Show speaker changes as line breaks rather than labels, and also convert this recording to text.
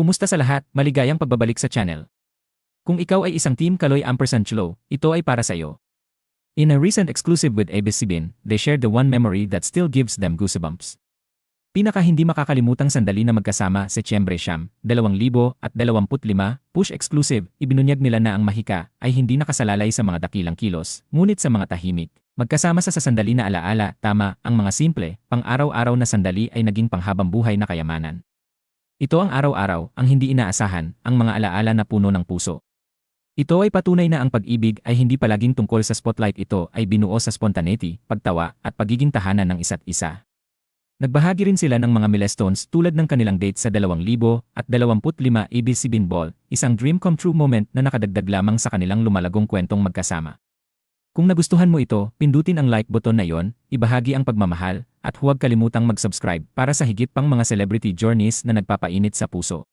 Kumusta sa lahat, maligayang pagbabalik sa channel. Kung ikaw ay isang Team Kaloy Ampersand Chulo, ito ay para sa iyo. In a recent exclusive with ABS-CBN, they shared the one memory that still gives them goosebumps. Pinaka hindi makakalimutang sandali na magkasama sa Siyembre Siyam, 2025, push exclusive, ibinunyag nila na ang mahika ay hindi nakasalalay sa mga dakilang kilos, ngunit sa mga tahimik. Magkasama sa sa sandali na alaala, tama, ang mga simple, pang-araw-araw na sandali ay naging panghabang buhay na kayamanan. Ito ang araw-araw, ang hindi inaasahan, ang mga alaala na puno ng puso. Ito ay patunay na ang pag-ibig ay hindi palaging tungkol sa spotlight ito ay binuo sa spontaneity, pagtawa, at pagiging tahanan ng isa't isa. Nagbahagi rin sila ng mga milestones tulad ng kanilang date sa 2025 ABS-CBN Ball, isang dream come true moment na nakadagdag lamang sa kanilang lumalagong kwentong magkasama. Kung nagustuhan mo ito, pindutin ang like button na yon, ibahagi ang pagmamahal, at huwag kalimutang mag-subscribe para sa higit pang mga celebrity journeys na nagpapainit sa puso.